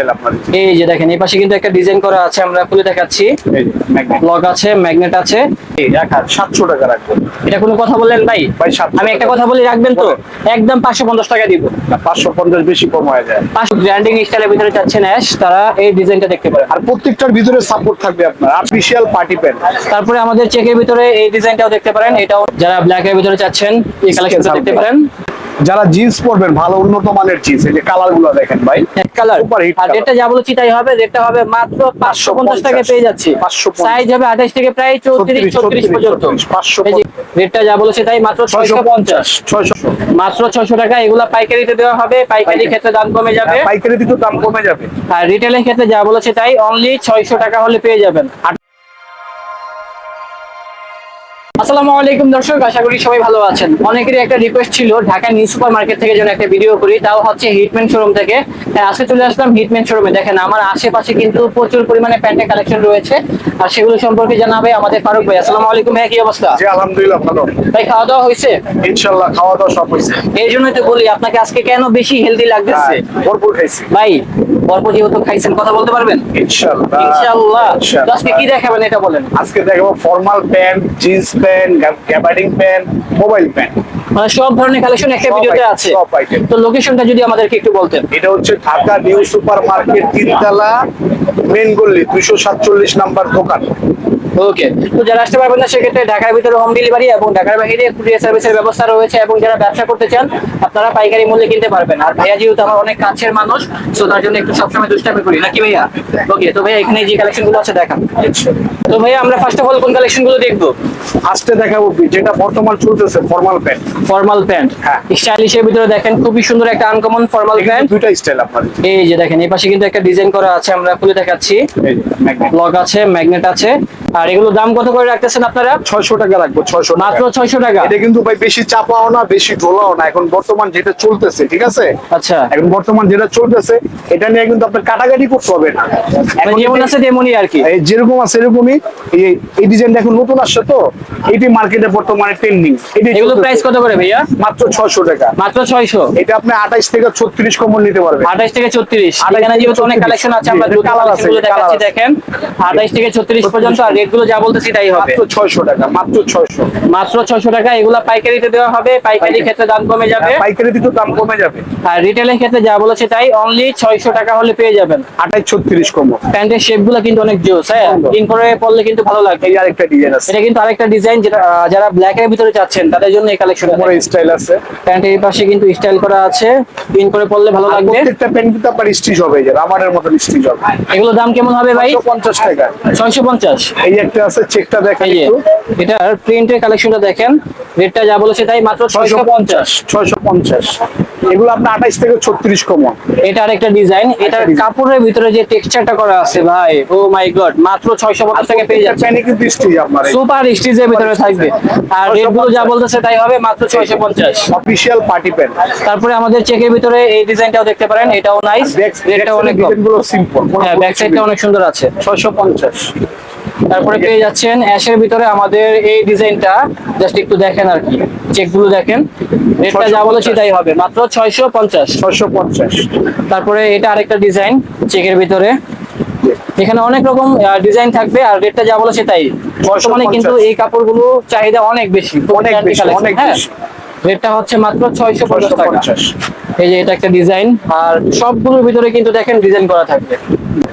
এই যে দেখেন এই পাশে কিন্তু একটা ডিজাইন করা আছে আমরা খুলে দেখাচ্ছি। এই যে ম্যাগনেট লক আছে ম্যাগনেট আছে। সাতশো টাকা রাখব। এটা কোনো কথা বললেন ভাই? আমি একটা কথা বলি রাখবেন তো? একদম পাঁচশো পঞ্চাশ টাকা দিব। পাঁচশো পঞ্চাশ বেশি কম হয়ে যায়। পাঁচশো ব্র্যান্ডিং স্টাইলের ভিতরে চাচ্ছেন অ্যাশ তারা এই ডিজাইনটা দেখতে পারেন আর প্রত্যেকটার ভিতরে সাপোর্ট থাকবে আপনার আর্টিফিশিয়াল পার্টি প্যান তারপরে আমাদের চেকের ভিতরে এই ডিজাইনটাও দেখতে পারেন এটাও যারা ব্ল্যাক এর ভিতরে চাচ্ছেন এই কালেকশনটা দেখতে পারেন। যারা জিন্স পরবেন ভালো উন্নত মানের জিন্স এই যে কালারগুলো দেখেন ভাই। কালার hit আর। রেটটা যা বলেছি তাই হবে রেটটা হবে মাত্র পাঁচশো পঞ্চাশ টাকা পেয়ে যাচ্ছি। 550 সাইজ হবে আঠাশ থেকে প্রায় চৌত্রিশ 36, পর্যন্ত। 550 যা বলেছে তাই মাত্র ছয়শো পঞ্চাশ ছয়শো মাত্র ছয়শো টাকা এগুলা পাইকারিতে দেওয়া হবে। পাইকারি ক্ষেত্রে দাম কমে যাবে। পাইকারি দিতে দাম কমে যাবে। আর রিটেলের ক্ষেত্রে যা বলেছে তাই অনলি ছয়শো টাকা হলে পেয়ে যাবেন। আসসালামু আলাইকুম দর্শক আশা করি সবাই ভালো আছেন। অনেকেরই একটা রিকোয়েস্ট ছিল ঢাকা নিউ সুপার মার্কেট থেকে যেন একটা ভিডিও করি তাও হচ্ছে হিটম্যান শোরুম থেকে। হ্যাঁ, আজকে চলে আসলাম হিটম্যান শোরুমে দেখেন আমার আশেপাশে কিন্তু প্রচুর পরিমাণে প্যান্টের কালেকশন রয়েছে। আর সেগুলো সম্পর্কে জানাবে আমাদের ফারুক ভাই। আসসালামু আলাইকুম ভাই কি অবস্থা? জি আলহামদুলিল্লাহ ভালো। ভাই খাওয়া দাওয়া হয়েছে? ইনশাল্লাহ খাওয়া দাওয়া সব হয়েছে। এই জন্যই তো বলি আপনাকে আজকে কেন বেশি হেলদি লাগতেছে? হ্যাঁ, ভরপুর খাইছি। ভাই অল্প যেহেতু খাইছেন কথা বলতে পারবেন? ইনশাআল্লাহ ইনশাআল্লাহ। আজকে কি দেখাবেন এটা বলেন? আজকে দেখাবো formal pant jeans pant gabardine pant mobile pant মানে সব ধরনের কালেকশন একটা ভিডিওতে আছে। তো লোকেশনটা যদি আমাদেরকে একটু বলতেন। এটা হচ্ছে ঢাকা নিউ সুপার মার্কেট তিনতলা মেন গল্লি দুইশো সাতচল্লিশ নাম্বার দোকান। ওকে। তো যারা আসতে পারবেন না সেক্ষেত্রে ঢাকার ভিতরে হোম ডেলিভারি এবং ঢাকার বাইরে কুরিয়ার সার্ভিসের ব্যবস্থা রয়েছে এবং যারা ব্যবসা করতে চান আপনারা পাইকারি মূল্যে কিনতে পারবেন। আর ভাইয়া যেহেতু আমার অনেক কাছের মানুষ তো তার জন্য একটু সবসময় দুষ্টামি করি। নাকি ভাইয়া? ওকে তো ভাইয়া এখানে যে কালেকশনগুলো আছে দেখান। তো ভাইয়া আমরা ফার্স্ট অফ অল কোন কালেকশনগুলো দেখব? আজকে দেখাবো যেটা বর্তমান চলতেছে ফর্মাল প্যান্ট ফর্মাল প্যান্ট হ্যাঁ। স্টাইলিশের ভিতরে দেখেন খুবই সুন্দর একটা আনকমন ফর্মাল প্যান্ট দুইটা স্টাইল আপনার। এই যে দেখেন এই পাশে কিন্তু একটা ডিজাইন করা আছে আমরা খুলে দেখাচ্ছি। এই যে ম্যাগনেট লক আছে ম্যাগনেট আছে। আর এগুলো দাম কত করে রাখতেছেন আপনারা? ছয়শো টাকা রাখব ছয়শো মাত্র ছয়শো টাকা? এটা কিন্তু ভাই বেশি চাপাও না বেশি ঢোলাও না। এখন বর্তমান যেটা চলতেছে ঠিক আছে? আচ্ছা। এখন বর্তমান যেটা চলতেছে এটা নিয়ে কিন্তু আপনার কাটাকাটি করতে হবে না। মানে এখন যেমন আছে তেমনই আর কি। এই যেরকম আছে এরকমই এই ডিজাইনটা এখন নতুন আসছে তো এটি মার্কেটে বর্তমানে ট্রেন্ডিং এগুলো প্রাইস কত করে ভাইয়া? মাত্র ছয়শো টাকা। মাত্র ছয়শো? এটা আপনি আঠাইশ থেকে ছত্রিশ কমন নিতে পারবেন। আঠাইশ থেকে ছত্রিশ। 28 এখানে যেহেতু অনেক কালেকশন আছে আমরা দুটো কালেকশন আছে, দেখাচ্ছি। দেখেন। আঠাইশ থেকে ছত্রিশ পর্যন্ত আর রেটগুলো যা বলতেছি তাই হবে। মাত্র ছয়শো টাকা মাত্র ছয়শো। মাত্র ছয়শো টাকা এগুলা পাইকারিতে দেওয়া হবে পাইকারি ক্ষেত্রে দাম কমে যাবে। পাইকারি দিতে দাম কমে যাবে। আর রিটেলের ক্ষেত্রে যা বলেছে তাই অনলি ছয়শো টাকা হলে পেয়ে যাবেন। আঠাইশ ছত্রিশ কমন প্যান্টের শেপগুলো কিন্তু অনেক জোস হ্যাঁ। ইন পরলে কিন্তু ভালো লাগবে। এই আরেকটা ডিজাইন আছে। এটা কিন্তু আরেকটা ডিজাইন যেটা যারা ব্ল্যাক এর ভিতরে চাচ্ছেন তাদের জন্য এই কালেকশন কোমরে স্টাইল আছে। প্যান্টের এই পাশে কিন্তু স্টাইল করা আছে। পিন করে পরলে ভালো লাগবে। প্রত্যেকটা প্যান্ট কিন্তু আপনার স্টিচ হবে যে রাবারের মতন স্টিচ হবে। এগুলো দাম কেমন হবে ভাই? পঞ্চাশ টাকা। ছয়শো পঞ্চাশ। এই একটা আছে চেকটা দেখেন এই যে একটু। এটার প্রিন্টের কালেকশনটা দেখেন। রেটটা যা বলেছে তাই মাত্র ছয়শো ছয়শো পঞ্চাশ। ছয়শো পঞ্চাশ। এগুলো থেকে কমন। এটা আরেকটা ডিজাইন এটার কাপড়ের ভিতরে যে টেক্সচারটা করা আছে ভাই ও মাই গড মাত্র ছয়শো পঞ্চাশ টাকা পেয়ে যাচ্ছে প্যান্টে কিন্তু স্টিচ আপনার সুপার স্টিজের ভিতরে থাকবে। আর যা বলতেছে তাই হবে মাত্র পার্টি প্যান্ট তারপরে আমাদের চেকের ভিতরে এই ডিজাইনটাও দেখতে পারেন এটাও নাইস রেটটা অনেক কম। গুলো সিম্পল হ্যাঁ ব্যাক সাইডটা অনেক সুন্দর আছে। ছয়শো পঞ্চাশ। তারপরে পেয়ে যাচ্ছেন অ্যাশের ভিতরে আমাদের এই ডিজাইনটা। জাস্ট একটু দেখেন আর কি। চেকগুলো দেখেন। রেটটা যা বলেছি তাই হবে। মাত্র ছয়শো পঞ্চাশ। ছয়শো পঞ্চাশ। তারপরে এটা আরেকটা ডিজাইন চেকের ভিতরে। এখানে অনেক রকম ডিজাইন থাকবে আর রেটটা যা বলেছে তাই। বর্তমানে কিন্তু এই কাপড়গুলো চাহিদা অনেক বেশি। অনেক বেশি, অনেক হ্যাঁ। বেশি। রেটটা হচ্ছে মাত্র ছয়শো পঞ্চাশ টাকা। পঞ্চাশ। এই যে এটা একটা ডিজাইন। আর সবগুলোর ভিতরে কিন্তু দেখেন ডিজাইন করা থাকবে।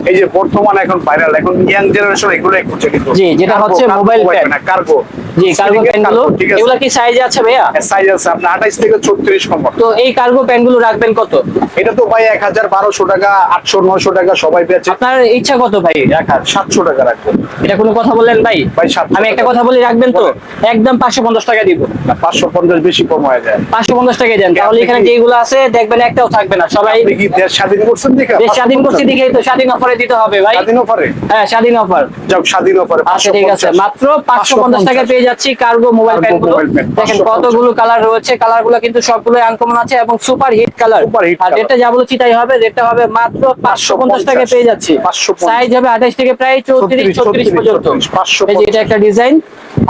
এই যে বর্তমান এখন ভাইরাল এখন ইয়াং জেনারেশন এগুলো খুঁজে কিন্তু জি, যেটা হচ্ছে pen। না কার্গো জি কার্গো প্যান্টগুলো। এগুলো কি সাইজে আছে ভাইয়া? সাইজ আছে আপনার আঠাইশ থেকে ছত্রিশ কমন তো এই কার্গো প্যান্টগুলো রাখবেন কত? এটা তো ভাই এক হাজার বারোশো টাকা আটশো নশো টাকা সবাই আপনার ইচ্ছা কত ভাই রাখার? সাতশো টাকা রাখব। এটা কোনো কথা বললেন ভাই? ভাই, আমি একটা কথা বলি রাখবেন তো? একদম পাঁচশো পঞ্চাশ টাকা দিব। না পাঁচশো পঞ্চাশ বেশি কম হয়ে যায়। পাঁচশো পঞ্চাশ টাকা দেন। তাহলে এখানে যেগুলো আছে দেখবেন একটাও থাকবে না। সবাই কি দেশ স্বাধীন করছেন দেখে দেশ স্বাধীন করছি দিকেই তো স্বাধীন অফারে দিতে হবে ভাই। স্বাধীন অফারে? হ্যাঁ স্বাধীন অফার। যাক স্বাধীন অফারে আচ্ছা ঠিক আছে। মাত্র পাঁচশো পঞ্চাশ টাকা পেয়ে যাচ্ছি কার্গো মোবাইল প্যান্টগুলো দেখেন কতগুলো কালার রয়েছে। কালারগুলো কিন্তু সবগুলো আনকমন আছে এবং super hit colour Super hit আর। রেটটা যা বলেছি তাই হবে। রেটটা হবে মাত্র পাঁচশো পঞ্চাশ টাকা পেয়ে যাচ্ছি। 550 সাইজ হবে আঠাশ থেকে প্রায় চৌত্রিশ 34, ছত্রিশ পর্যন্ত। 550 এই যে এটা একটা ডিজাইন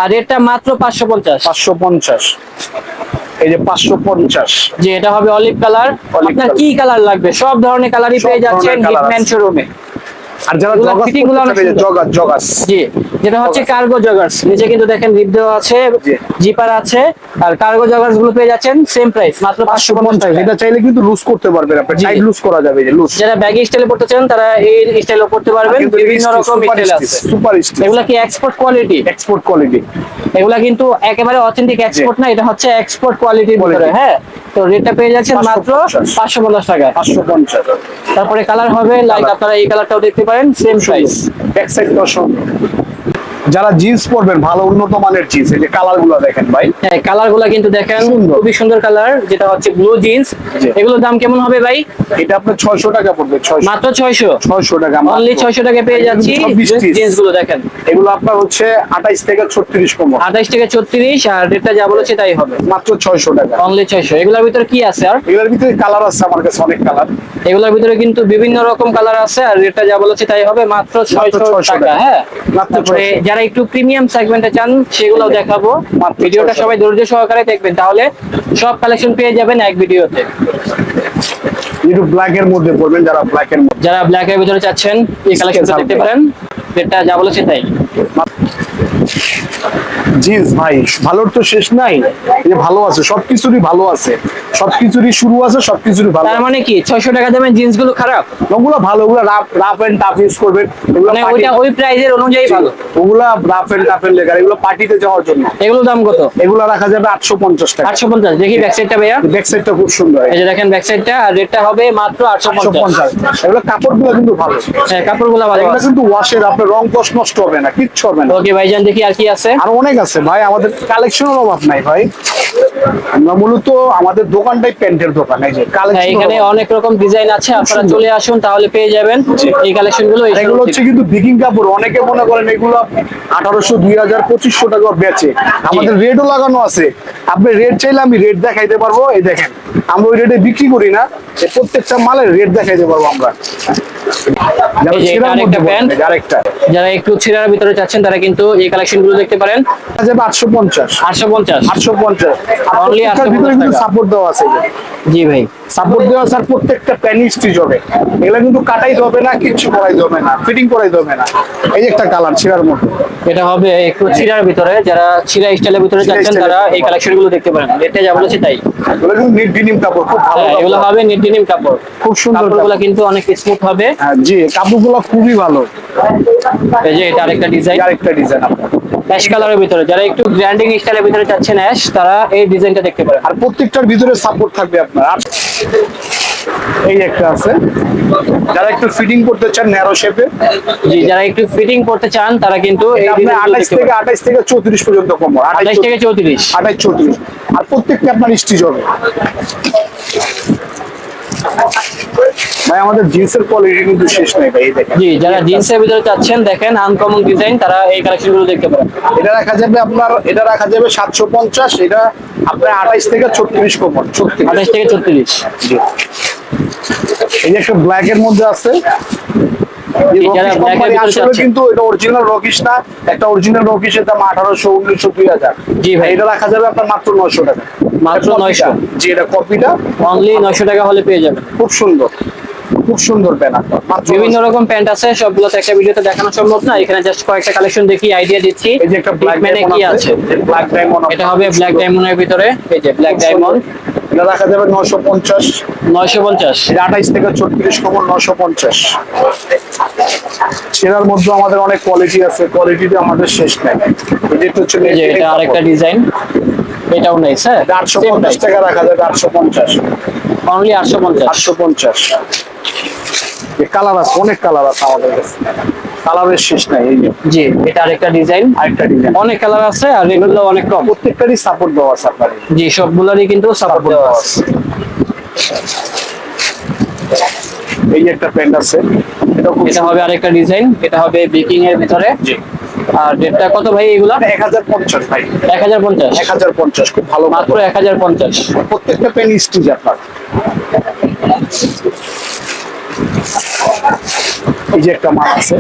আর রেটটা মাত্র পাঁচশো পঞ্চাশ। পাঁচশো পঞ্চাশ। এই যে পাঁচশো পঞ্চাশ। যে এটা হবে অলিভ কালার আপনার কি কালার লাগবে? সব ধরনের কালারই পেয়ে যাচ্ছেন হিটম্যান শোরুমে আর যারা জগাস জগাস জি যেটা হচ্ছে কার্গো জগার্স নিচে কিন্তু দেখেন রিপ দেওয়া আছে জিপার আছে আর কার্গো জগার্সগুলো পেয়ে যাচ্ছেন সেম প্রাইস মাত্র পাঁচশো পঞ্চাশ এটা চাইলে কিন্তু লুজ করতে পারবেন আপনি। টাইট লুজ করা যাবে যে লুজ যারা ব্যাগ স্টাইলে পড়তে চান তারা এই স্টাইলে পড়তে পারবেন। বিভিন্ন রকম স্টাইল আছে। Super stitch. এগুলা কি এক্সপোর্ট কোয়ালিটি এক্সপোর্ট কোয়ালিটি এগুলা কিন্তু একেবারে অথেন্টিক এক্সপোর্ট না এটা হচ্ছে এক্সপোর্ট কোয়ালিটির ভিতরে। হ্যাঁ? তো রেটটা পেয়ে যাচ্ছেন মাত্র 550 পাঁচশো পঞ্চাশ টাকায়। পাঁচশো পঞ্চাশ। তারপরে কালার হবে লাইক। আপনারা এই কালারটাও দেখতে পারেন। সেম সাইজ ব্যাক সাইড দর্শন যারা জিন্স পরবেন ভালো উন্নত মানের জিন্স এই যে কালারগুলো দেখেন ভাই। হ্যাঁ কালারগুলা কিন্তু দেখেন খুবই সুন্দর কালার যেটা হচ্ছে ব্লু জিন্স এগুলোর দাম কেমন হবে ভাই? এটা আপনার ছয়শো টাকা পড়বে ছয়শো। মাত্র ছয়শো? ছয়শো টাকা অনলি ছয়শো টাকা পেয়ে যাচ্ছি জিন্সগুলো দেখেন। এগুলো আপনার হচ্ছে আঠাইশ থেকে ছত্রিশ কোমর আঠাইশ থেকে ছত্রিশ আর রেটটা যা বলেছে তাই হবে। মাত্র ছয়শো টাকা। অনলি ছয়শো। এগুলোর ভিতরে কি আছে আর? এগুলোর ভিতরে কালার আছে আমার কাছে অনেক কালার। এগুলোর ভিতরে কিন্তু বিভিন্ন রকম কালার আছে আর রেটটা যা বলেছে তাই হবে মাত্র ছয়শো টাকা। হ্যাঁ। মাত্র তারপরে 600 যারা একটু প্রিমিয়াম সেগমেন্টে চান সেগুলোও দেখাবো। ভিডিওটা সবাই ধৈর্য সহকারে দেখবেন তাহলে সব কালেকশন পেয়ে যাবেন এক ভিডিওতে। একটু ব্ল্যাক এর মধ্যে পড়বেন যারা ব্ল্যাক এর মধ্যে যারা ব্ল্যাক এর ভিতরে চাচ্ছেন এই কালেকশনটা দেখতে পারেন। রেটটা যা বলেছে তাই। জিন্স ভাই ভালোর তো শেষ নাই। যে ভালো আছে সবকিছুরই ভালো আছে। সবকিছুরই শুরু আছে সবকিছুরই ভালো। তার মানে কি ছয়শো টাকা দামের জিন্সগুলো খারাপ? ওগুলো ভালো ওগুলো rough rough and tough use করবেন। ওগুলো মানে ওইটা ওই প্রাইজের অনুযায়ী ভালো। ওগুলা রাফ এন্ড টাফ এর লেগার এগুলো পার্টিতে যাওয়ার জন্য। এগুলো দাম কত? এগুলো রাখা যাবে আটশো পঞ্চাশ টাকা। আটশো পঞ্চাশ দেখি ব্যাক সাইডটা ভাইয়া। ব্যাক সাইডটা খুব সুন্দর। এই যে দেখেন ব্যাক সাইডটা আর রেটটা হবে মাত্র আটশো আটশো পঞ্চাশ। পঞ্চাশ এগুলো কাপড়গুলো কিন্তু ভালো। হ্যাঁ কাপড়গুলো ভালো। এগুলো কিন্তু ওয়াশের আপনার রং কষ্ট নষ্ট হবে না কিচ্ছু হবে না। ওকে ভাইজান দেখি আর কি আছে। আর অনেক আছে ভাই আমাদের কালেকশনের অভাব নাই ভাই। আমরা মূলত আমাদের দোকানটাই প্যান্টের দোকান এই যে হ্যাঁ কালেকশন এখানে অনেক রকম ডিজাইন আছে আপনারা চলে আসুন তাহলে পেয়ে যাবেন। এই কালেকশনগুলো এগুলো হচ্ছে কিন্তু বিকিং কাপড় অনেকে মনে করেন এগুলো আঠারোশো দুই হাজার পঁচিশশো টাকা বেচে। আমাদের রেটও লাগানো আছে। আপনি রেট চাইলে আমি রেট দেখাইতে পারব এই দেখেন। আমরা ওই রেটে বিক্রি করি না প্রত্যেকটা মালের রেট দেখাইতে পারব আমরা। যারা একটু ছিড়ার ভিতরে চাচ্ছেন তারা কিন্তু এই কালেকশনগুলো দেখতে পারেন। আটশো পঞ্চাশ। আটশো পঞ্চাশ। আটশো পঞ্চাশ। আর Only প্রত্যেকটার 850 ভিতরে কিন্তু সাপোর্ট দেওয়া আছে জি ভাই। সাপোর্ট দেওয়া স্যার প্রত্যেকটা প্যানি স্টিচ হবে এগুলো কিন্তু কাটাই না কিচ্ছু করাই না ফিটিং করাই না। এই যে একটা কালার ছিঁড়ার মতো। এটা হবে একটু ছিড়ার ভিতরে যারা ছিড়া স্টাইলের ভিতরে এর তারা এই দেখতে পারেন। রেটটা যা বলেছে তাই। এগুলো কিন্তু নিট ডিনিম কাপড় খুব ভালো হ্যাঁ এগুলো। হবে কাপড়। খুব সুন্দর কাপড়গুলো কিন্তু অনেক স্মুথ হবে। হ্যাঁ জি কাপড়গুলো খুবই ভালো। এই যে এটা আরেকটা ডিজাইন আরেকটা ডিজাইন আপনার। অ্যাশ কালারের ভিতরে। যারা একটু গ্র্যান্ডিং স্টাইলের ভিতরে চাচ্ছেন অ্যাশ তারা এই ডিজাইনটা দেখতে পারেন। আর প্রত্যেকটার ভিতরে সাপোর্ট থাকবে আপনার। আর এই একটা আছে। যারা একটু ফিটিং করতে চান ন্যারো শেপে জি যারা একটু ফিটিং করতে চান তারা কিন্তু এই আপনি ডিজাইনগুলো আঠাইশ দেখতে থেকে পারেন। আঠাইশ থেকে চৌত্রিশ পর্যন্ত কমর আঠাশ থেকে চৌত্রিশ। আঠাইশ চৌত্রিশ। আর প্রত্যেকটা আপনার স্টিচ হবে। ভাই আমাদের জিন্সের কোয়ালিটি কিন্তু শেষ নেই ভাই দেখেন। জি যারা জিন্সের ভিতরে চাচ্ছেন দেখেন আনকমন ডিজাইন তারা এই দেখতে পারেন। এটা রাখা যাবে আপনার এটা রাখা যাবে সাতশো পঞ্চাশ এটা আপনার আঠাইশ থেকে ছত্রিশ কোমর ছত্রিশ। আঠাশ থেকে ছত্রিশ। জি। এই যে একটা ব্ল্যাক এর মধ্যে আছে। কিন্তু এটা অরিজিনাল না একটা অরিজিনাল দাম আঠারোশো উনিশশো দুই হাজার। জি ভাই। এটা রাখা যাবে আপনার মাত্র নয়শো টাকা। মাত্র এটা কপিটা। 900 জি এটা কপিটা। অনলি নয়শো টাকা হলে পেয়ে যাবেন। খুব সুন্দর। খুব সুন্দর আপনার বিভিন্ন রকম প্যান্ট আছে সবগুলো তো একটা ভিডিওতে দেখানো সম্ভব না। এখানে জাস্ট কয়েকটা কালেকশন দেখি আইডিয়া দিচ্ছি। এই যে একটা ব্ল্যাক মানে কি আছে। ব্ল্যাক ডায়মন্ড এটা হবে ব্ল্যাক ডায়মন্ডের ভিতরে। এই যে ব্ল্যাক ডায়মন্ড এটা রাখা যাবে নশো পঞ্চাশ। নয়শো পঞ্চাশ। এটা আঠাইশ থেকে ছত্রিশ কমন নশো পঞ্চাশ। সেরার মধ্যে আমাদের অনেক কোয়ালিটি আছে। কোয়ালিটিতে আমাদের শেষ নেই। এটা হচ্ছে এটা আরেকটা ডিজাইন এটাও নেই স্যার। আটশো পঞ্চাশ টাকা রাখা যাবে আটশো পঞ্চাশ। অনলি আটশো পঞ্চাশ। আটশো পঞ্চাশ। কালার আছে অনেক কালার আছে আমাদের কাছে। কালারের শেষ নাই এই জি এটা আরেকটা ডিজাইন। আরেকটা ডিজাইন। অনেক কালার আছে আর রেটগুলো অনেক কম। প্রত্যেকটারই সাপোর্ট দেওয়া আছে আপনার জি সবগুলোরই কিন্তু সাপোর্ট দেওয়া আছে। এই একটা প্যান্ট আছে এটা হবে আরেকটা ডিজাইন এটা হবে বেকিং এর ভিতরে। জি। আর রেটটা কত ভাই এগুলা? এক হাজার পঞ্চাশ ভাই। এক হাজার পঞ্চাশ। এক হাজার পঞ্চাশ খুব ভালো মাত্র এক হাজার পঞ্চাশ। প্রত্যেকটা পেন স্টিচ আপনার এই যে একটা মাল আছে।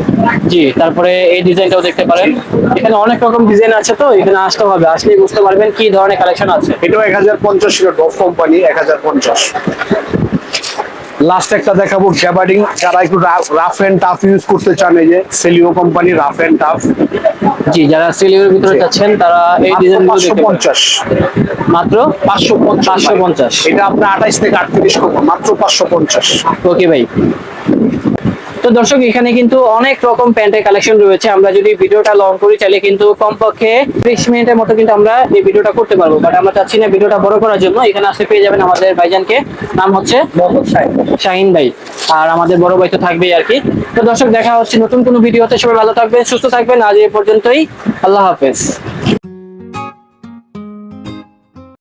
জি তারপরে এই ডিজাইনটাও দেখতে পারেন। এখানে অনেক রকম ডিজাইন আছে তো এখানে আসতে হবে। আসলেই বুঝতে পারবেন কি ধরনের কালেকশন আছে। এটাও এক হাজার পঞ্চাশ ছিল ডফ কোম্পানি এক হাজার পঞ্চাশ। লাস্ট একটা দেখাবো গ্যাবার্ডিং যারা একটু রাফ এন্ড টাফ ইউজ করতে চান এই যে Celio company rough and tough জি যারা সেলিওর ভিতরে। যাচ্ছেন তারা এই ডিজাইন দেখতে পঞ্চাশ। মাত্র পাঁচশো পাঁচশো পঞ্চাশ। এটা আপনার আঠাইশ থেকে আটত্রিশ মাত্র পাঁচশো পঞ্চাশ। ওকে ভাই। তো দর্শক এখানে কিন্তু অনেক রকম প্যান্টের কালেকশন রয়েছে। আমরা যদি ভিডিওটা লং করি চাইলে কিন্তু কমপক্ষে ত্রিশ মিনিটের মতো কিন্তু আমরা এই ভিডিওটা করতে পারব। বাট আমরা চাচ্ছি না ভিডিওটা বড় করার জন্য। এখানে আসলে পেয়ে যাবেন আমাদের ভাইজানকে। নাম হচ্ছে শাহিন। ভাই। আর আমাদের বড় ভাই তো থাকবেই আর কি। তো দর্শক দেখা হচ্ছে নতুন কোনো ভিডিওতে। সবাই ভালো থাকবেন সুস্থ থাকবেন। আজ এই পর্যন্তই। আল্লাহ হাফেজ।